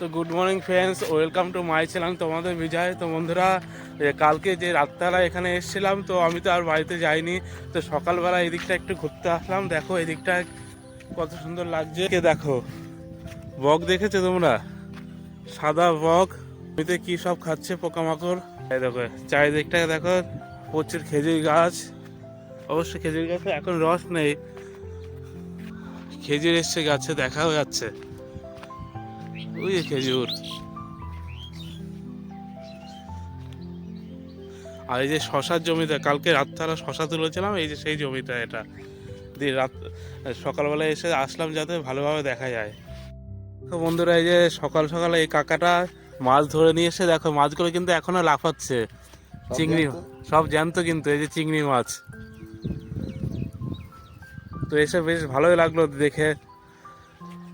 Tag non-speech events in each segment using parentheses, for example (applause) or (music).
তো good morning friends welcome to my channel তোমাদের বিজয়, তো বন্ধুরা কালকে যে রাতবেলা এখানে এসেছিলাম, তো আমি তো আর বাড়িতে যাইনি। তো সকালবেলা এদিকটা একটু ঘুরতে আসলাম। দেখো এদিকটা কত সুন্দর লাগছে। কে দেখো? বক দেখেছ তোমরা? সাদা বক। জমিতে কি সব খাচ্ছে পোকামাকড়? দেখো চারিদিকটা দেখো। প্রচুর খেজুর গাছ। অবশ্য খেজুর গাছে এখন রস নেই। খেজুর এসছে, গাছে দেখাও যাচ্ছে। ওই খেজুর। আর এই যে শশার জমিতে, কালকে রাত্রারা শশা তুলেছিলাম, এই যে সেই জমিটা এটা। দিয়ে রাত সকালবেলা এসে আসলাম যাতে ভালোভাবে দেখা যায়। তো বন্ধুরা, এই যে সকাল সকালে এই কাকাটা মাছ ধরে নিয়ে এসে দেখো, মাছগুলো কিন্তু এখনও লাফাচ্ছে। চিংড়ি সব জ্যান্ত কিন্তু, এই যে চিংড়ি মাছ। তো এসে বেশ ভালোই লাগল দেখে।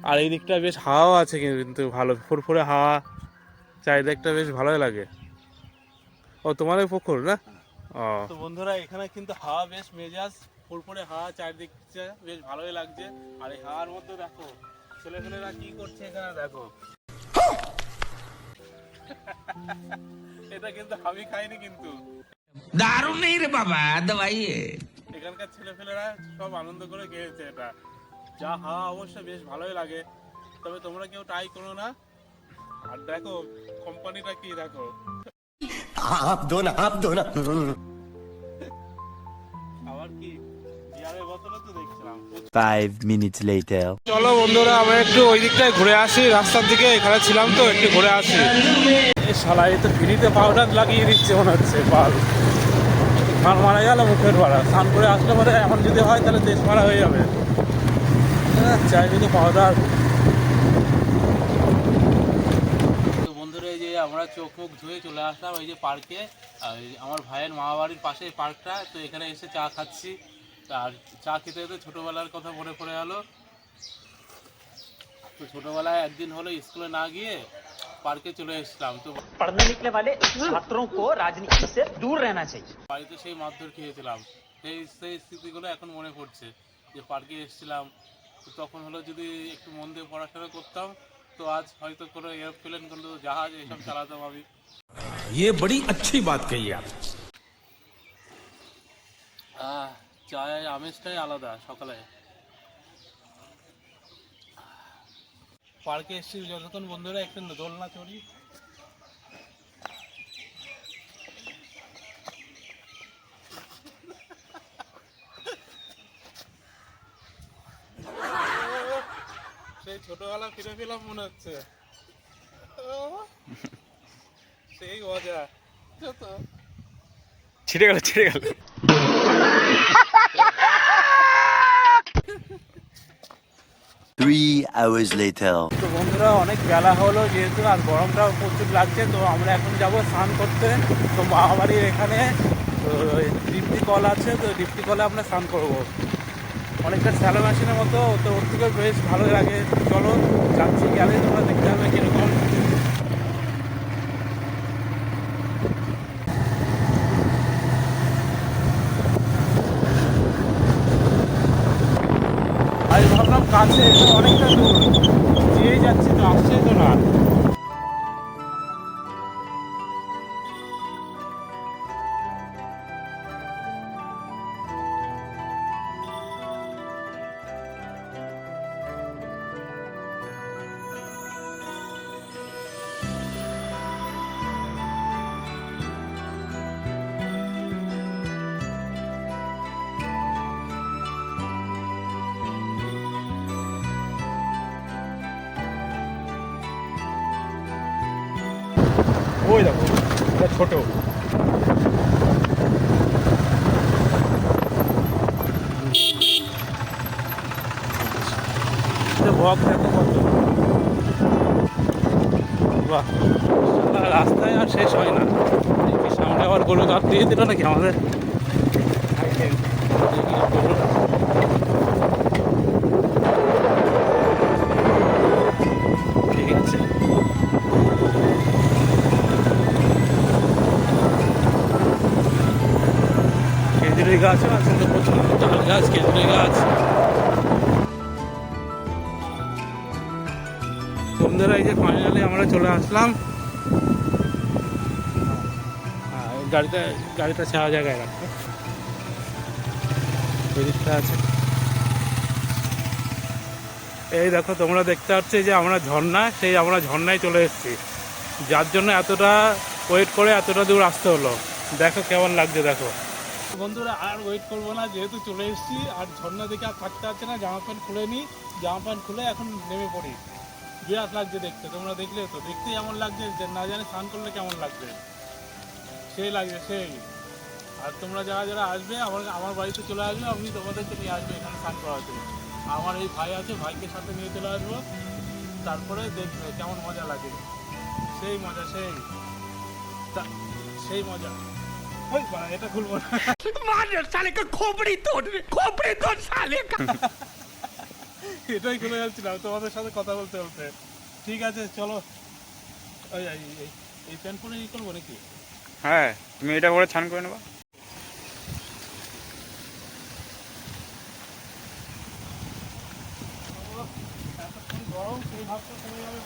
আর এই দিকটা বেশ হাওয়াও আছে কিন্তু ভালো, ফুরফুরে হাওয়া, চারিদিকটা বেশ ভালোই লাগে। ও তোমার ওই পুকুর না? ও। তো বন্ধুরা, এখানে কিন্তু হাওয়া বেশ মেজাজ, ফুরফুরে হাওয়া, চারিদিকটা বেশ ভালোই লাগছে। আর এই হাওয়ার মধ্যে দেখো, ছেলেপেলেরা কি করছে এখানে দেখো। (laughs) এটা কিন্তু আমি খাইনি কিন্তু। দারুণ নেই রে বাবা দাবাইয়ে এখানকার ছেলেপেলেরা সব আনন্দ করে খেয়েছে এটা। যা হাওয়া অবশ্য বেশ ভালোই লাগে। তবে তোমরা কেউ ট্রাই করো না। আর দেখো কোম্পানিটা কি দেখো। আপ দো না আপ দো না। আবার কি? ফাইভ মিনিটস লেটার চলো বন্ধুরা আমরা একটু ওই দিকটায় ঘুরে আসি। রাস্তার দিকে এখানে ছিলাম তো একটু ঘুরে আসি। শালা এ তো ফ্রিতে পাউডার লাগিয়ে দিচ্ছে মনে হচ্ছে পাউডার মার গেল মুখের মারা। স্নান করে আসলে পরে এখন যদি হয় তাহলে দেশ মারা হয়ে যাবে। চাই যদি পাউডার বন্ধুরা, এই যে আমরা চোখ মুখ ধুয়ে চলে আসলাম এই যে পার্কে। আমার ভাইয়ের মামা বাড়ির পাশে পার্কটা। তো এখানে এসে চা খাচ্ছি। আর চা খেতে খেতে ছোটোবেলার কথা মনে পড়ে গেল। তো ছোটোবেলায় একদিন হলো স্কুলে না গিয়ে পার্কে চলে এসেছিলাম তো पढ़ने निकले वाले छात्रों को राजनीति से दूर रहना चाहिए বাড়িতে সেই মারধর খেয়েছিলাম সেই সেই স্মৃতিগুলো এখন মনে পড়ছে যে পার্কে এসেছিলাম তো তখন হলো যদি একটু মন দিয়ে পড়াশোনা করতাম তো আজ হয়তো কোনো এরোপ্লেন কোনো জাহাজ এসব চালাতাম আমি ये बड़ी अच्छी बात कही आप আহ, চায়ের আমেজটাই আলাদা সকালে পার্কে এসেছি যতক্ষণ বন্ধুরা একটু দোলনা চড়ি সেই ছোটবেলা ফিরে পেলাম মনে হচ্ছে। সেই মজা। ছিঁড়ে গেল ছিঁড়ে গেল। (laughs) गल আওয়ার্স লেটার. তো বন্ধুরা, অনেক বেলা হলো যেহেতু, আর গরমটাও প্রচুর লাগছে, তো আমরা এখন যাব স্নান করতে। তো মামাবাড়ির এখানে ডিপটি কল আছে, তো ডিপটি কলে আমরা স্নান করব। অনেকটা স্যালো মেশিনের মতো, তো ওর থেকে বেশ ভালো লাগে। চলো, যাচ্ছি গেলে তোমরা দেখতে হবে কীরকম আমি কাছে এটা অনেকটা দূর। যেয়ে যাচ্ছে তো আসছে তো না? ওই দেখো, এটা ছোট। রাস্তায় আর শেষ হয় না। সামনে আবার গরু গাছ দিয়ে দিল নাকি আমাদের? বন্ধুরা এই যে ফাইনালি আমরা চলে আসলাম। হ্যাঁ, গাড়িটা গাড়িটা ছাড়া জায়গায় রাখব। আছে। এই দেখো তোমরা দেখতে পাচ্ছ যে আমরা ঝর্ণা সেই আমরা ঝর্ণায় চলে এসেছি। যার জন্য এতটা ওয়েট করে এতটা দূর আসতে হলো। দেখো কেমন লাগছে দেখো। বন্ধুরা আর ওয়েট করব না যেহেতু চলে এসেছি আর ঝর্ণা দেখে আর থাকতে পারছে না জামা প্যান্ট খুলে নিই জামা প্যান্ট খুলে এখন নেমে পড়ি। বিরাট লাগছে দেখতে তোমরা দেখলে তো দেখতে এমন লাগছে যে না জানি স্নান করলে কেমন লাগবে সেই লাগছে সেই আর তোমরা যারা যারা আসবে আমার আমার বাড়িতে চলে আসবে আমি তোমাদেরকে নিয়ে আসবো এখানে স্নান করাতে আমার এই ভাই আছে ভাইকে সাথে নিয়ে চলে আসবো তারপরে দেখবে কেমন মজা লাগে সেই মজা সেই তা- সেই মজা ওই বাড়া, এটা খুলবো না (laughs) साले का खोपड़ी तोड़ खोपड़ी तोड़ साले (laughs) का এটাই খুলে যাচ্ছিলাম তোমাদের সাথে কথা বলতে বলতে। ঠিক আছে চলো। এই এই- এই প্যান্ট পরে ই করব নাকি? হ্যাঁ তুমি এটা করে ছান করে নেবা। গরম সেই ভাবটা কমে যাবে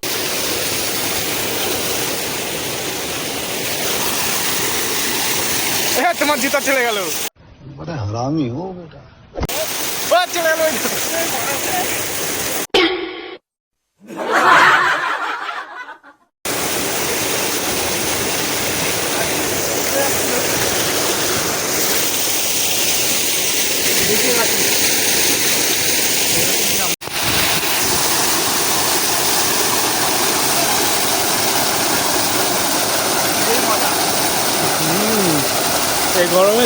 হ্যাঁ তোমার জুতা চলে গেল। বড় হারামি ও বেটা। চলে গেল।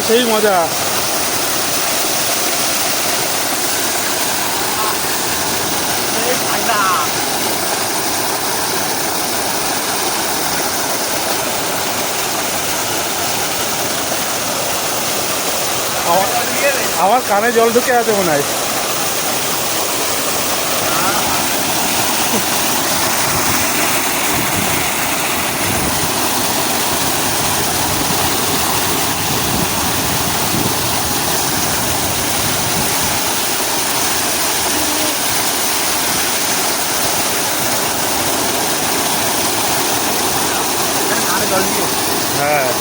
সেই মজা। আমার- কানে জল ঢুকে আছে মনে হয়। হ্যাঁ।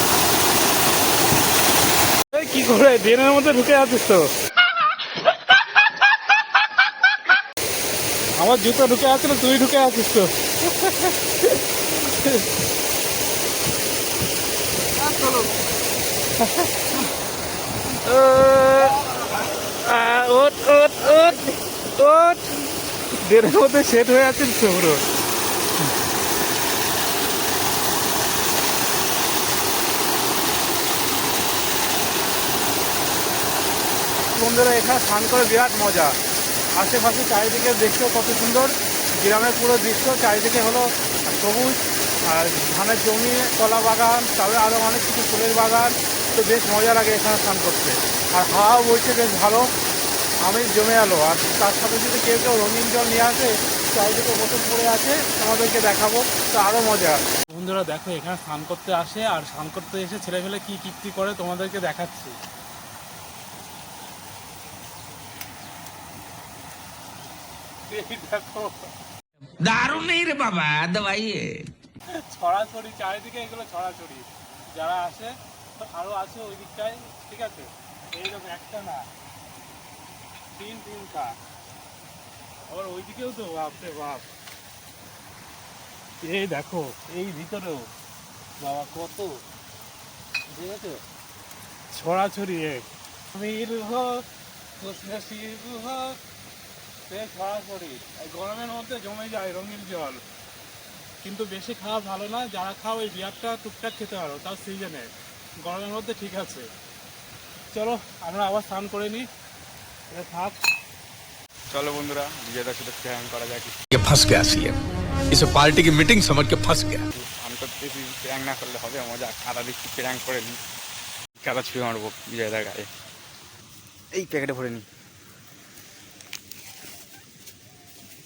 কি করে? ড্রেনের মধ্যে ঢুকে আছিস তো? আমার জুতো ঢুকে আছে না তুই ঢুকে আছিস তো? ওঠ ওঠ ওঠ ওঠ। ড্রেনের মধ্যে সেট হয়ে আছিস তো পুরো? বন্ধুরা, এখানে স্নান করে বিরাট মজা। আশেপাশে চারিদিকে দেখতেও কত সুন্দর। গ্রামের পুরো দৃশ্য চারিদিকে হলো সবুজ, আর ধানের জমি কলা বাগান, তারপরে আরও অনেক কিছু ফুলের বাগান। তো বেশ মজা লাগে এখানে স্নান করতে। আর হাওয়া বইছে বেশ ভালো। আমি জমে গেলো আর তার সাথে যদি কেউ কেউ রঙিন জল নিয়ে আসে, চারিদিকে বোতল পড়ে আছে, তোমাদেরকে দেখাবো। তো আরও মজা। বন্ধুরা, দেখো, এখানে স্নান করতে আসে। আর স্নান করতে এসে ছেলেমেলে কী কীর্তি করে তোমাদেরকে দেখাচ্ছি। এই বাবা দাবাই ছড়াছড়ি, চারিদিকে এগুলো ছড়াছড়ি। যারা আসে আরও আছে ওই দিকটায়, ঠিক আছে? এইরকম একটা না। তিন তিনটা। আবার ওইদিকেও তো বাপরে বাপ। এই দেখো, এই ভিতরেও। বাবা, কত। ঠিক আছে? ছড়াছড়ি এক। মিল হোক খুশনসিব হোক সে সরাসরি এই গরমের মধ্যে জমে যায় রঙিন জল। কিন্তু বেশি খাওয়া ভালো না যারা খাও ওই বিয়ারটা টুকটাক খেতে পারো তার সিজনে গরমের মধ্যে ঠিক আছে। চলো আমরা আবার স্নান করে নিই। থাক। চলো বন্ধুরা বিজয়দার সাথে স্নান করা যাক। ফাঁস গে আসিয়ে এসব পার্টি কি মিটিং সমঝ কে ফাঁস গে আমি তো বেশি প্র্যাং না করলে হবে মজা। কাদা দিচ্ছি প্র্যাং করে নিই কাদা ছুঁয়ে মারবো বিজয়দার গায়ে। এই প্যাকেটে ভরে নিই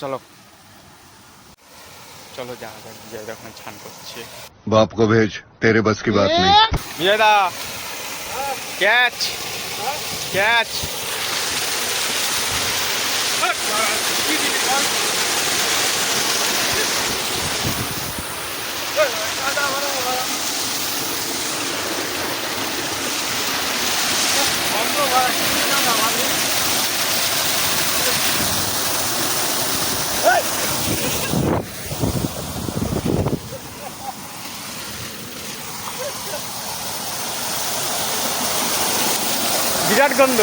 चलो। चलो जा छान बाप को भेज तेरे बस की बात नहीं। ये दा कैच कैच বিরাট গন্ধ।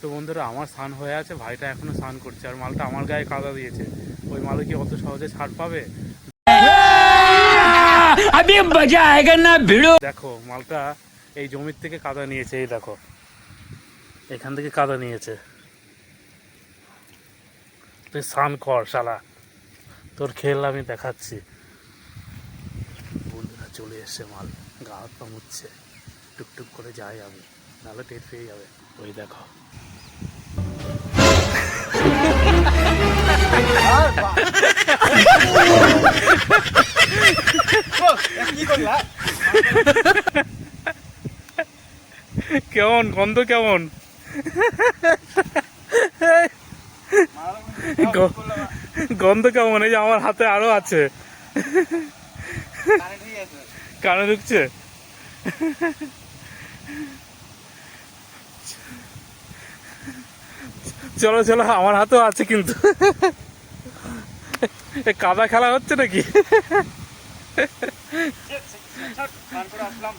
তো বন্ধুরা আমার স্নান হয়ে আছে ভাইটা এখনও স্নান করছে আর মালটা আমার গায়ে কাদা দিয়েছে। ওই মালে কি অত সহজে ছাড় পাবে? দেখো মালটা এই জমির থেকে কাদা নিয়েছে এই দেখো। এখান থেকে কাদা নিয়েছে। তুই স্নান কর, শালা। তোর খেল আমি দেখাচ্ছি। বন্ধুরা চলে এসছে মাল। গা হাত পা মুচ্ছে টুকটুক করে যাই আমি। নাহলে টের পেয়ে যাবে। ওই দেখো। কেমন? গন্ধ কেমন? গন্ধ কেমন এই যে আমার হাতে আরও আছে কানে ঢুকছে চলো চলো আমার হাতেও আছে কিন্তু কাদা খেলা হচ্ছে নাকি আসলাম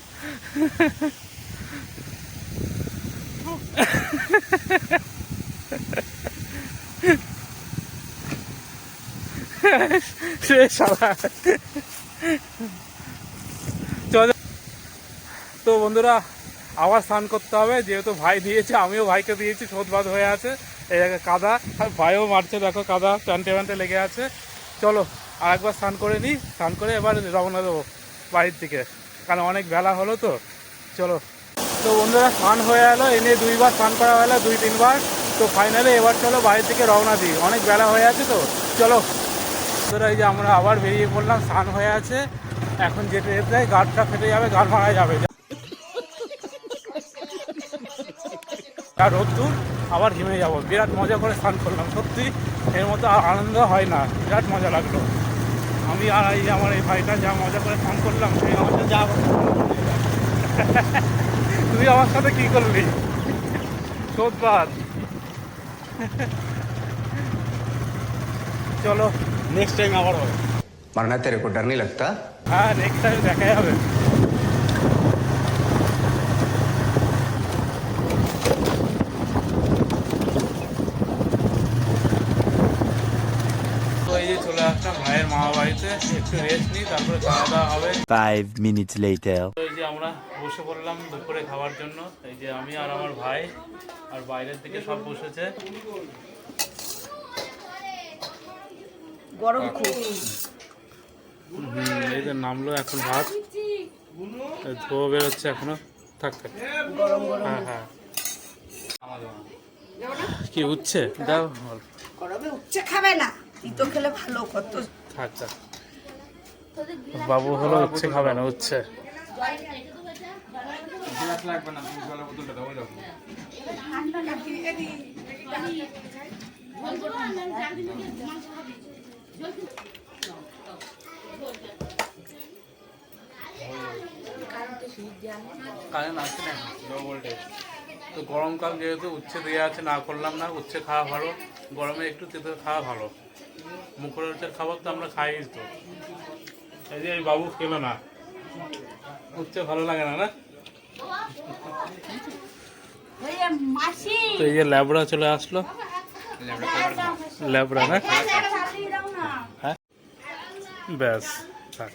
(laughs) সে চল। তো বন্ধুরা, আবার স্নান করতে হবে, যেহেতু ভাই দিয়েছে, আমিও ভাইকে দিয়েছি, সোদবাদ হয়ে আছে। এই জায়গায় কাদা, আর ভাইও মারছে, দেখো কাদা প্যান্টে প্যান্টে লেগে আছে। চলো আর একবার স্নান করে নিই স্নান করে এবার রওনা দেবো বাড়ির দিকে, কারণ অনেক বেলা হলো তো। চলো। তো বন্ধুরা স্নান হয়ে গেলো এনে দুইবার স্নান করা হলো, দুই তিনবার। তো ফাইনালি এবার চলো বাড়ির থেকে রওনা দিই। অনেক বেলা হয়ে আছে তো। চলো। বন্ধুরা, এই যে আমরা আবার বেরিয়ে পড়লাম, স্নান হয়ে আছে। এখন যেতে যেতে গাড়টা ফেটে যাবে, গাড় মারা যাবে। রোদ্দুর আবার ঘেমে যাব। বিরাট মজা করে স্নান করলাম, সত্যি। এর মতো আর আনন্দ হয় না। বিরাট মজা লাগল। আমি আর এই আমার এই ভাইটা যা মজা করে স্নান করলাম সেই আমাকে যা তুই আমার সাথে কি করলি সোদবাদ চলো নেক্সট টাইম আবার হবে মারনা তেরে কো ডর নি লাগতা হ্যাঁ নেক্সট টাইম দেখা যাবে চলে আসলাম ভাইয়ের মামা বাড়িতে একটু রেস্ট নিই তারপরে খাওয়া দাওয়া হবে ফাইভ মিনিটস লেটার যে আমরা বসে পড়লাম দুপুরে খাওয়ার জন্য। এই যে আমি আর আমার ভাই আর বাইরের দিকে সব বসেছে। গরম খুব। এই যে নামলো এখন ভাত। ধোয়া বেরোচ্ছে এখনও। থাক থাক। হ্যাঁ হ্যাঁ। কি উঠছে দাও গরমে উচ্ছে খাবে না। তিতো খেলে ভালো কত থাক থাক। বাবু হলো উচ্ছে খাবে না উচ্ছে। কারেন্ট আসছে না লো ভোল্টেজ তো গরমকাল যেহেতু উচ্ছে দেওয়া আছে, না করলাম না, উচ্ছে খাওয়া ভালো। গরমে একটু তেতো খাওয়া ভালো। মুখরোচের খাবার তো আমরা খাই তো। এই যে বাবু খেলো না। উচ্ছে ভালো লাগে না না? তো এই যে ল্যাবড়া চলে আসলো। ল্যাবড়া না? হ্যাঁ। ব্যাস থাক।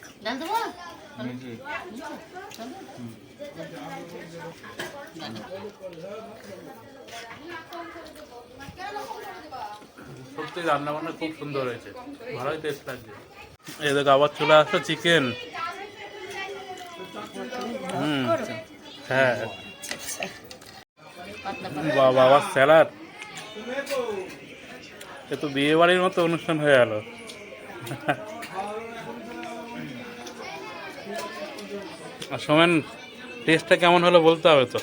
সত্যি রান্না বান্না খুব সুন্দর হয়েছে। ভালোই টেস্ট লাগছে। এই দেখো আবার চলে আসলো চিকেন হ্যাঁ বাবা আবার স্যালাড। এ তো বিয়ে বাড়ির মতো অনুষ্ঠান হয়ে গেল। আর সোমেন টেস্টটা কেমন হলো বলতে হবে তো?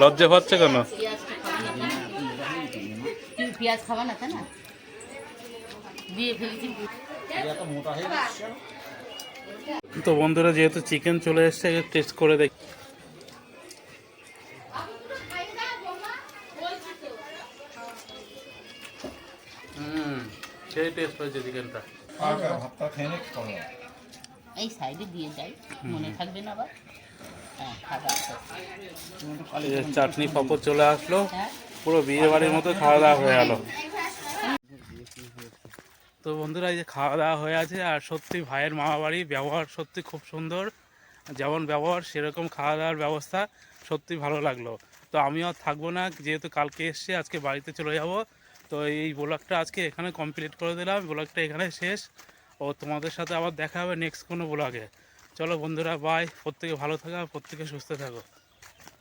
লজ্জা হচ্ছে কেন? পেঁয়াজ খাবা না তাই না? দিয়ে ফেলেছি। তো বন্ধুরা যেহেতু চিকেন চলে এসছে টেস্ট করে দেখ। হুম সেই টেস্ট হয়েছে চিকেনটা এই সাইডে দিয়ে যাই মনে থাকবে না আবার। হ্যাঁ চাটনি পাপড় চলে আসলো হ্যাঁ। পুরো বিয়ে বাড়ির মতো খাওয়া দাওয়া হয়ে গেল। তো বন্ধুরা, এই যে খাওয়া দাওয়া হয়ে আছে, আর সত্যি ভাইয়ের মামা বাড়ি ব্যবহার সত্যি খুব সুন্দর। যেমন ব্যবহার, সেরকম খাওয়া দাওয়ার ব্যবস্থা সত্যি ভালো লাগল। তো আমিও থাকব না, যেহেতু কালকে এসছি, আজকে বাড়িতে চলে যাব। তো এই ব্লগটা আজকে এখানে কমপ্লিট করে দিলাম, ব্লগটা এখানে শেষ। ও তোমাদের সাথে আবার দেখা হবে নেক্সট কোনো ব্লগে। চলো বন্ধুরা বাই প্রত্যেকে ভালো থাকো, প্রত্যেকে সুস্থ থাকো।